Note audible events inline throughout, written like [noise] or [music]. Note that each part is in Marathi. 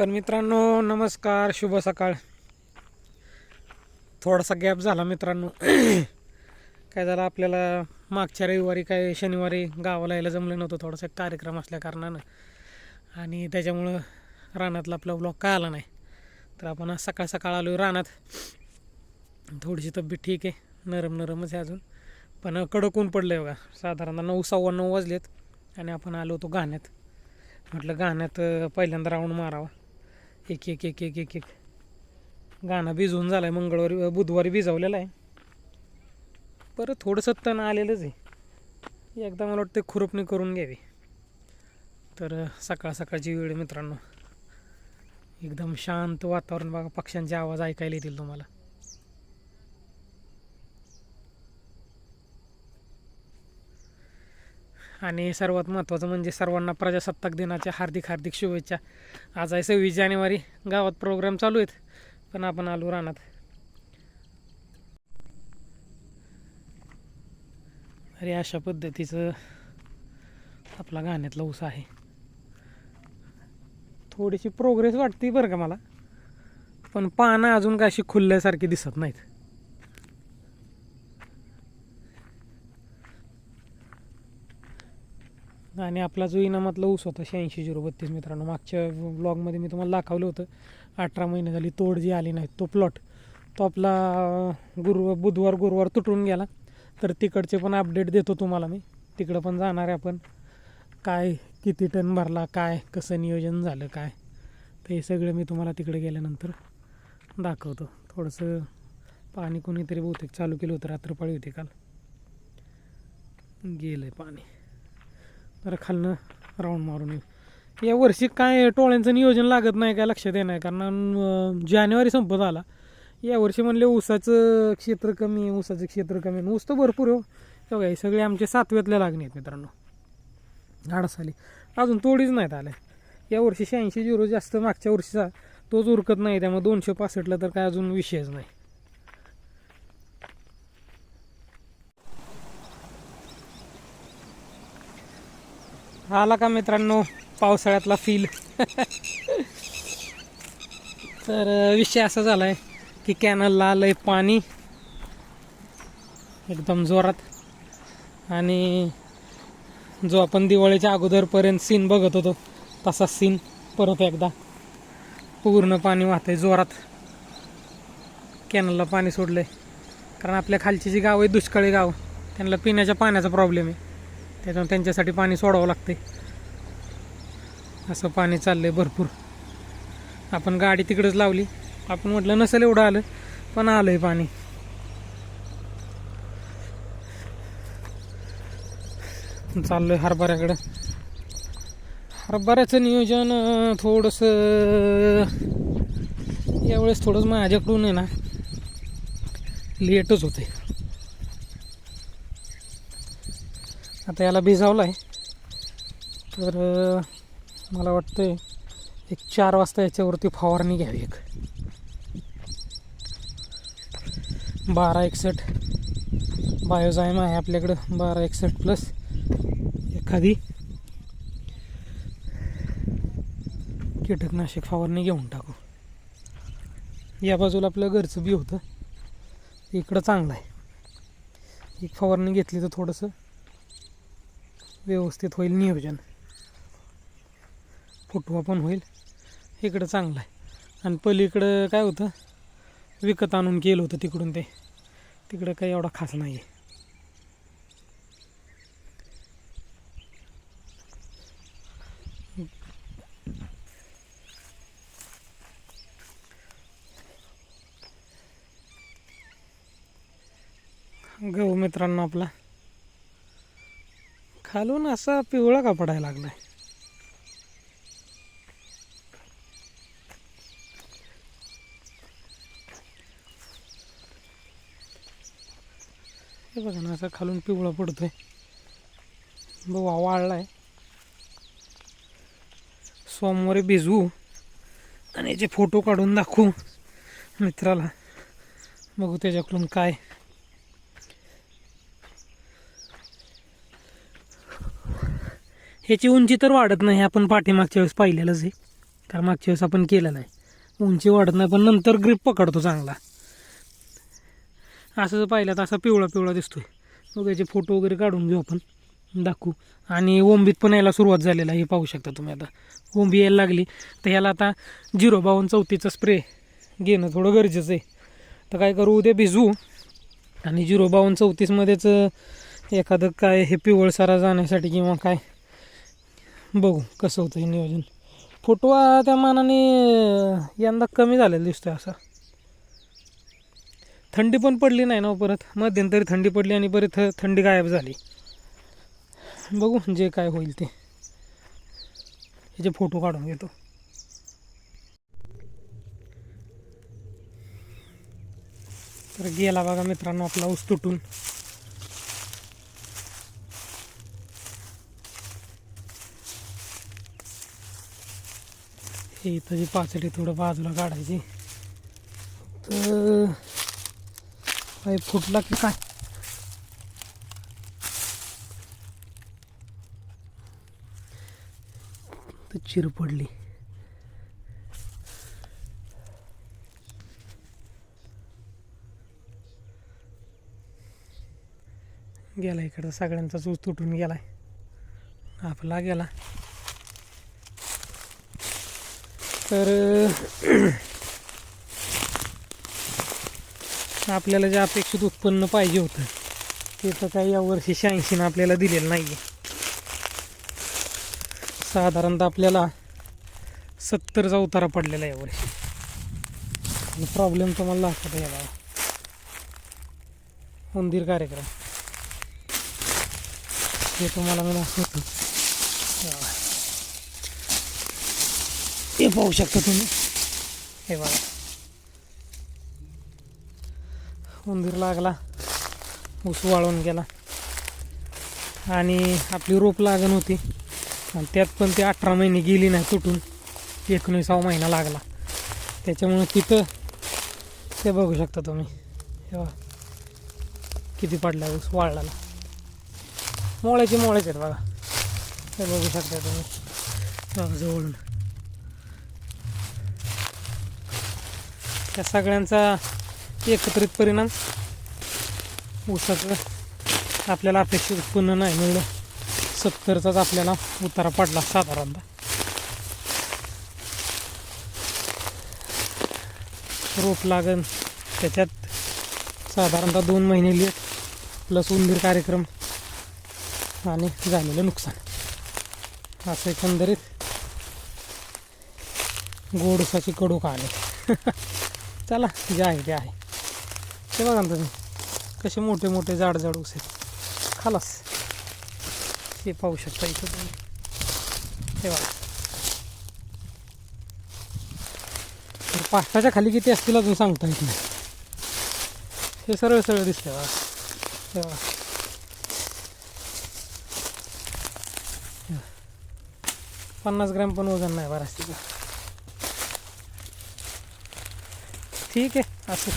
तर मित्रांनो नमस्कार शुभ सकाळ. थोडासा गॅप झाला मित्रांनो. [clears throat] काय झालं आपल्याला मागच्या रविवारी काय शनिवारी गावाला यायला जमलं नव्हतं थोडासा एक कार्यक्रम असल्या कारणानं. आणि त्याच्यामुळं रानातला आपला ब्लॉग काय आला नाही. तर आपण आज सकाळ सकाळ आलो रानात. थोडीशी तब्येत ठीक आहे नरम नरमच आहे अजून. पण कडक ऊन पडलं आहे बघा साधारणतः नऊ सव्वा नऊ वाजलेत आणि आपण आलो होतो गाण्यात म्हटलं गाण्यात पहिल्यांदा राऊंड मारावा. एक एक एक एक एक एक. गाणं भिजवून झालं आहे मंगळवारी बुधवारी भिजवलेलं आहे. परत थोडंसं तण आलेलंच आहे. एकदा मला वाटतं खुरपणी करून घ्यावी. तर सकाळ सकाळची वेळ मित्रांनो. एकदम शांत वातावरण बघा पक्ष्यांचे आवाज ऐकायला येतील तुम्हाला. आणि सर्वात महत्त्वाचं म्हणजे सर्वांना प्रजासत्ताक दिनाच्या हार्दिक हार्दिक शुभेच्छा. आज आहे सव्वीस जानेवारी गावात प्रोग्राम चालू आहेत पण आपण आलो रानात. अरे अशा पद्धतीचं आपला गाण्यातला ऊस आहे. थोडीशी प्रोग्रेस वाटते बरं का मला पण पानं अजून काय खुलल्यासारखी दिसत नाहीत. आणि आपला जो इनामातला ऊस होता शहाऐंशी झिरो बत्तीस मित्रांनो मागच्या ब्लॉगमध्ये मी तुम्हाला दाखवलं होतं अठरा महिने झाली तोड जी आली नाही तो प्लॉट तो आपला गुरुवार गुरु बुधवार गुरुवार तुटून गेला. तर तिकडचे पण अपडेट देतो तुम्हाला मी. तिकडं पण जाणार आहे आपण. काय किती टन भरला काय कसं नियोजन झालं काय? तर हे सगळं मी तुम्हाला तिकडे गेल्यानंतर दाखवतो. थोडंसं पाणी कोणीतरी बहुतेक चालू केलं होतं रात्रपाळी होती काल. गेलं आहे पाणी. जरा खालनं राऊंड मारून येईल. या वर्षी काय टोळ्यांचं नियोजन लागत नाही काय लक्षात येणार कारण जानेवारी संपत आला. यावर्षी म्हणले ऊसाचं क्षेत्र कमी आहे ऊसाचं क्षेत्र कमी आहे. ऊस तर भरपूर हो. हे बघा हे सगळे आमचे सातव्यातल्या लागणी आहेत मित्रांनो. आडसाली अजून तोडीच नाहीत आल्या. यावर्षी शहाऐंशी झिरो जास्त मागच्या वर्षीचा तोच उरकत नाही. त्यामुळे दोनशे पासष्टला तर काय अजून विषयच नाही. आला का मित्रांनो? पावसाळ्यातला फील तर विषय असा झाला आहे की कॅनलला आलं आहे पाणी एकदम जोरात. आणि जो आपण दिवाळीच्या अगोदरपर्यंत सीन बघत होतो तसा सीन परत एकदा पूर्ण पाणी वाहतंय जोरात. कॅनलला पाणी सोडलं आहे कारण आपल्या खालची जी गाव आहे दुष्काळी गाव त्यांना पिण्याच्या पाण्याचा प्रॉब्लेम आहे. त्याच्यामुळे त्यांच्यासाठी पाणी सोडावं लागते असं पाणी चाललं आहे भरपूर. आपण गाडी तिकडंच लावली. आपण म्हटलं नसेल एवढं आलं पण आलं आहे पाणी. चाललोय हरभऱ्याकडं. हरभऱ्याचं नियोजन थोडंसं यावेळेस थोडंसं माझ्याकडून आहे ना लेटच होते आता याला भिजावलं आहे तर मला वाटतं एक चार वाजता याच्यावरती फवारणी घ्यावी एक. बारा एकसठ बायोझायम आहे आपल्याकडं. बारा एकसठ प्लस एखादी कीटकनाशक फवारणी घेऊन टाकू. या बाजूला आपलं घरचं बी होतं. इकडं चांगलं आहे. एक फवारणी घेतली तर थोडंसं व्यवस्थित होईल नियोजन. फुटवा पण होईल. इकडं चांगलं आहे. आणि पलीकडं काय होतं? विकत आणून केलं होतं तिकडून ते. तिकडं काही एवढा खास नाही आहे. गहू मित्रांनो आपला. खालून असा पिवळा का पडायला लागलाय. हे बघा ना असा खालून पिवळा पडतोय. बघा वाळलाय सोमवारी भिजवू आणि याचे फोटो काढून दाखवू मित्राला. बघू त्याच्याकडून काय ह्याची उंची तर वाढत नाही आपण पाठीमागच्या वेळेस पाहिलेलंच आहे. कारण मागच्या वेळेस आपण केलेलं आहे उंची वाढत नाही पण नंतर ग्रीप पकडतो चांगला. असं जर पाहिलं तर असा पिवळा पिवळा दिसतोय. मग याचे फोटो वगैरे काढून घेऊ आपण. दाखवू. आणि ओंबीत पण यायला सुरुवात झालेला आहे हे पाहू शकता तुम्ही आता. ओंबी यायला लागली. तर ह्याला आता झिरो बावन चौथीचा स्प्रे घेणं थोडं गरजेचं आहे. तर काय करू उद्या भिजवू. आणि झिरो बावन चौतीसमध्येच एखादं काय हे पिवळसारा जाण्यासाठी किंवा काय बघू कसं होतं हे नियोजन फुटवा त्या मानाने यंदा कमी झालेला दिसतोय असा. थंडी पण पडली नाही ना हो परत. मध्यंतरी थंडी पडली आणि परत थंडी गायब झाली. बघू जे काय होईल ते. ह्याचे फोटो काढून घेतो. तर गेला बघा मित्रांनो आपला ऊस तुटून. हे इथं जी पाचडी थोडं बाजूला काढायची. तर पाईप फुटला की काय? तर चिर पडली. गेला इकडं सगळ्यांचाच ऊस तुटून गेलाय. आपला गेला. तर आपल्याला जे अपेक्षित उत्पन्न पाहिजे होतं ते तर काही यावर्षी शहाऐंशीनं आपल्याला दिलेलं नाही आहे साधारणतः आपल्याला सत्तरचा उतारा पडलेला आहे यावर्षी आणि प्रॉब्लेम तुम्हाला दाखवतो या बाबा. उंदीर कार्यक्रम. हे तुम्हाला मी दाखवतो. हे पाहू शकता तुम्ही. हे बघा. उंदीर लागला. ऊस वाळून गेला. आणि आपली रोप लागण होती. आणि त्यात पण ते अठरा महिने गेली नाही तुटून. एकोणीसावा महिना लागला. त्याच्यामुळं तिथं ते बघू शकता तुम्ही. हे किती पडला ऊस वाळला मोळ्याचे मोळेच आहेत बघा. ते बघू शकता तुम्ही. जवळून. त्या सगळ्यांचा एकत्रित परिणाम ऊसाचं आपल्याला अपेक्षित उत्पन्न नाही मिळलं. सत्तरचाच आपल्याला उतारा पडला साधारणतः. रोप लागन त्याच्यात साधारणतः दोन महिने लेट प्लस उंदीर कार्यक्रम आणि झालेलं नुकसान. असं एकंदरीत गोड उसाची कडू आले [laughs] चला जे आहे ते आहे. ते बघा ना तुम्ही कसे मोठे मोठे जाड जाड ऊस आहेत खालास. हे पाहू शकता इथं तुम्ही. हे बघा. तर पाचटाच्या खाली किती असतील अजून सांगता येत नाही. हे सरळ सरळ दिसते बघा. हे बघा. पन्नास ग्रॅम पण वजन नाही बरं तिथं ठीक आहे. असं.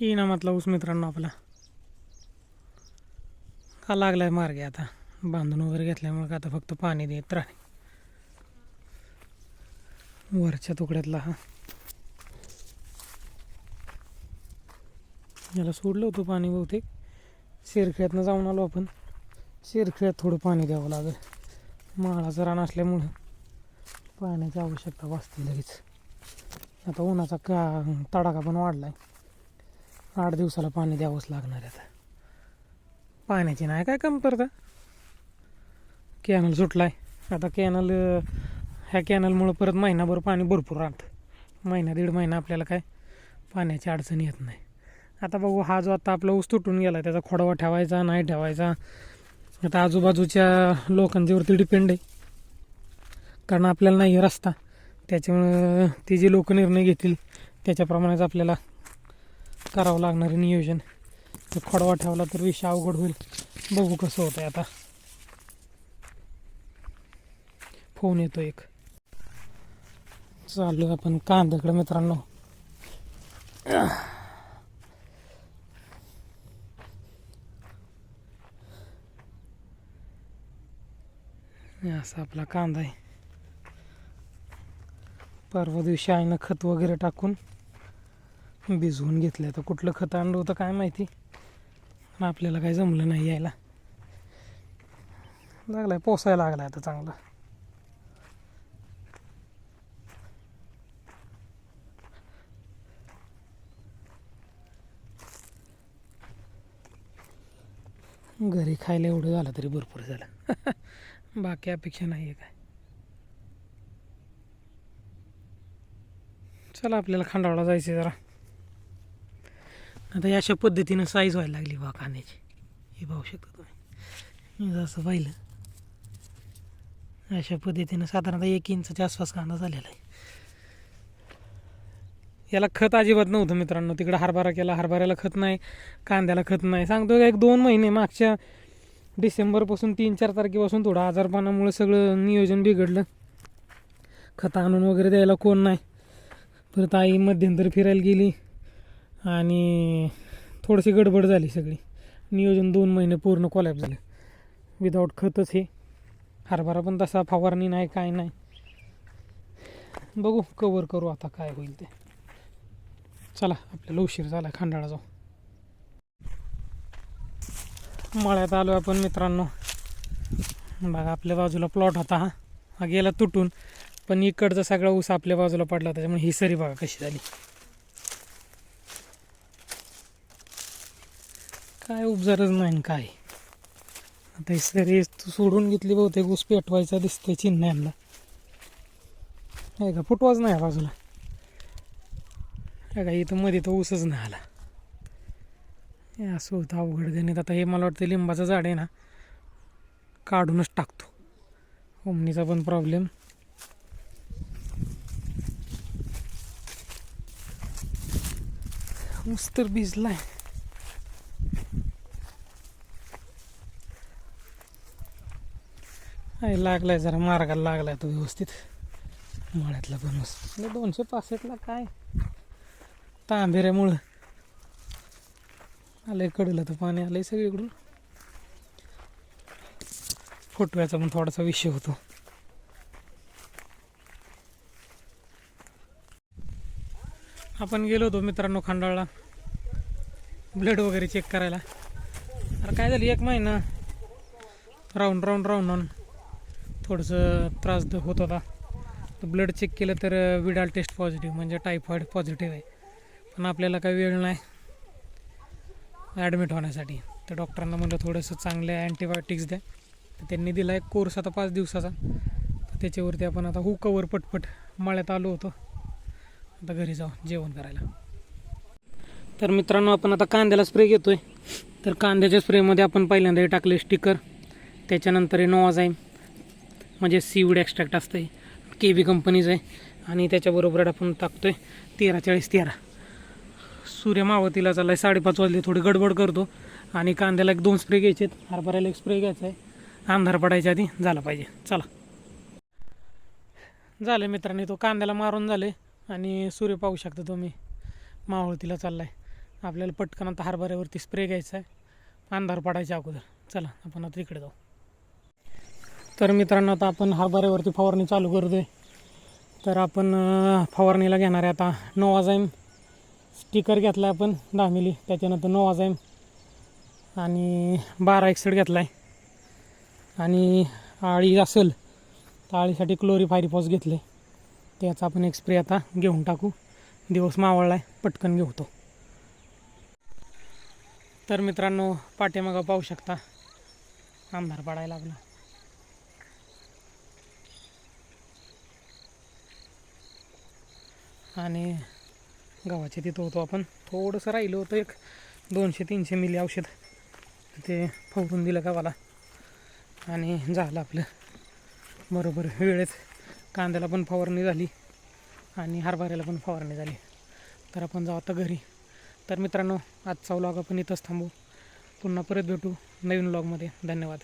इनामातला ऊस मित्रांनो आपला. का लागलाय मार्गे आता? बांधून वगैरे घेतल्यामुळे का आता फक्त पाणी देत राहणे? वरच्या तुकड्यातला हा. याला सोडलं होतं पाणी बहुतेक. शेरखेळ्यातनं जाऊन आलो आपण. शेरखेळ्यात थोडं पाणी द्यावं लागेल. माळाचं रान असल्यामुळं. पाण्याची आवश्यकता भासते लगेच. आता उन्हाचा का तडाखा पण वाढला आहे आठ दिवसाला पाणी द्यावंच लागणार आहे आता. पाण्याची नाही काय कमतरता? कॅनल सुटला आहे आता कॅनल ह्या कॅनलमुळं परत महिनाभर पाणी भरपूर राहतं. महिना दीड महिना आपल्याला काय पाण्याची अडचण येत नाही. आता बघू हा जो आता आपला ऊस तुटून गेला त्याचा खोडवा ठेवायचा नाही ठेवायचा आता आजूबाजूच्या लोकांच्यावरती डिपेंड आहे. कारण आपल्याला नाही आहे रस्ता. त्याच्यामुळं ते जे लोक निर्णय घेतील त्याच्याप्रमाणेच आपल्याला करावं लागणार आहे नियोजन. तर खोडवा ठेवला तर विषय अवघड होईल. बघू कसं होतं आता. फोन येतो एक. चालू आहे आपण कांद्याकडे मित्रांनो. असा आपला कांदा आहे. परवा दिवशी आईनं खत वगैरे टाकून भिजवून घेतलं तर कुठलं खत आणलं होतं काय माहिती? आपल्याला काही जमलं नाही यायला. लागलाय पोसायला लागलाय आता चांगलं. घरी खायला एवढं झालं तरी भरपूर झालं. [laughs] बाकी अपेक्षा नाही आहे काय. चला आपल्याला खांडावळा जायचं जरा. आता अशा पद्धतीनं साईज व्हायला लागली बा कांद्याची. हे पाहू शकता तुम्ही. मी जसं पाहिलं अशा पद्धतीनं साधारणतः एक इंचच्या आसपास कांदा झालेला आहे. याला खत अजिबात नव्हतं मित्रांनो. तिकडं हरभरा केला हरभऱ्याला खत नाही कांद्याला खत नाही. सांगतो एक दोन महिने मागच्या डिसेंबरपासून तीन चार तारखेपासून थोडं आजारपणामुळे सगळं नियोजन बिघडलं. खत आणून वगैरे द्यायला कोण नाही. परत आई मध्यंतर फिरायला गेली आणि थोडीशी गडबड झाली सगळी. नियोजन दोन महिने पूर्ण कोलॅप झालं. विदाऊट खतच हे. हरभरा पण तसा फवारणी नाही काय नाही. बघू कवर करू आता काय होईल ते. चला आपल्याला उशीर झाला खांडाळा जाऊ. मळ्यात आलो आपण मित्रांनो. बघा आपल्या बाजूला प्लॉट होता हा. हा गेला तुटून. पण इकडचा सगळा ऊस आपल्या बाजूला पडला त्याच्यामुळे ही सरी बघा कशी झाली. काय उपजारच नाही काय. आता ही सरी तू सोडून घेतली बहुतेक ऊस पेटवायचा दिसतंय चिन्ह्यांना नाही का फुटवाच नाही या बाजूला. काय का इथं मध्ये तर ऊसच नाही आला. हे असं होतं अवघड गणित. आता हे मला वाटतं लिंबाचं झाड आहे ना काढूनच टाकतो. ओमनीचा पण प्रॉब्लेम ऊस तर भिजलाय. आहे लागलाय जरा मार्गाला लागलाय तो व्यवस्थित. मळ्यातला पण मस्त. म्हणजे दोनशे पासष्टला काय? तांबेऱ्यामुळं. आलंय कडलं तर पाणी आलंय सगळीकडून. फोटव्याचा पण थोडासा विषय होतो. आपण गेलो होतो मित्रांनो खंडाळला. ब्लड वगैरे चेक करायला. अरे काय झालं एक महिना राऊंड राऊंड राऊंड राऊंड थोडंसं त्रास होत होता. तर ब्लड चेक केलं तर विडाल टेस्ट पॉझिटिव्ह म्हणजे टायफॉईड पॉझिटिव्ह आहे. पण आपल्याला काही वेळ नाही ॲडमिट होण्यासाठी. तर डॉक्टरांना म्हणलं थोडंसं चांगले अँटीबायोटिक्स द्या. तर त्यांनी दिला एक कोर्स आता पाच दिवसाचा. तर त्याच्यावरती आपण आता हू कवर पटपट मळ्यात आलो होतो. आता घरी जाऊ जेवण करायला. तर मित्रांनो आपण आता कांद्याला स्प्रे घेतोय. तर कांद्याच्या स्प्रेमध्ये आपण पहिल्यांदा हे टाकले स्टिकर त्याच्यानंतर हे नोवाझाईम म्हणजे सीवूड एक्स्ट्रॅक्ट असतं आहे के बी कंपनीचं आहे. आणि त्याच्याबरोबर आपण आहे तेरा चाळीस तेरा. सूर्य मावतीला चाललाय साडेपाच वाजले थोडी गडबड करतो. आणि कांद्याला एक दोन स्प्रे घ्यायचे आहेत. हरभऱ्याला एक स्प्रे घ्यायचा आहे. अंधार पडायच्या आधी झाला पाहिजे. चला. झालं मित्रांनी तो कांद्याला मारून झाले आणि सूर्य पाहू शकता तुम्ही. मावळतीला आहे आपल्याला पटकन आता हरभऱ्यावरती स्प्रे घ्यायचा आहे. अंधार पडायच्या अगोदर. चला आपण आता इकडे जाऊ. तर मित्रांनो आता आपण हरभऱ्यावरती फवारणी चालू करतो आहे तर आपण फवारणीला घेणार आहे आता नोवाझाईम स्टिकर घेतला आहे आपण दहा मिली त्याच्यानंतर नोवाझाईम आणि बारा एकसठ घेतला आहे आणि आळी असेल तर आळीसाठी घेतलं घेतले त्याचा आपण एक स्प्रे आता घेऊन टाकू. दिवस मावळला आहे पटकन घेऊ तर मित्रांनो पाठीमागं पाहू शकता अंधार पडायला लागला. आणि गव्हाचे तिथं होतो आपण. थोडंसं राहिलं होतं एक दोनशे तीनशे मिली औषध. ते फवरून दिलं गावाला आणि झालं आपलं. बरोबर वेळेत कांद्याला पण फवारणी झाली आणि हरभऱ्याला पण फवारणी झाली. तर आपण जाऊ आता घरी. तर मित्रांनो आजचा व्लॉग आपण इथंच थांबू. पुन्हा परत भेटू नवीन व्लॉगमध्ये धन्यवाद.